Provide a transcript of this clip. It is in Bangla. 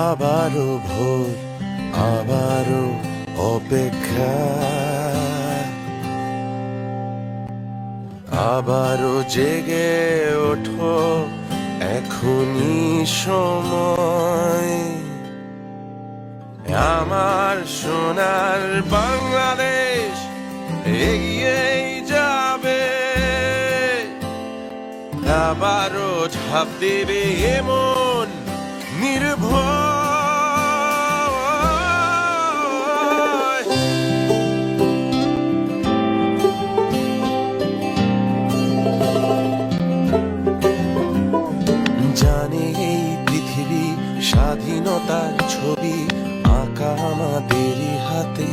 আবারও ভোর আবারও অপেক্ষা। আবারও জেগে ওঠো এখনই সময়। আমার সোনার বাংলাদেশ এগিয়েই যাবে। আবারও ঝাঁপ দেবে এমন নির্ভর স্বাধীনতার ছবি আঁকা আমাদেরই হাতে।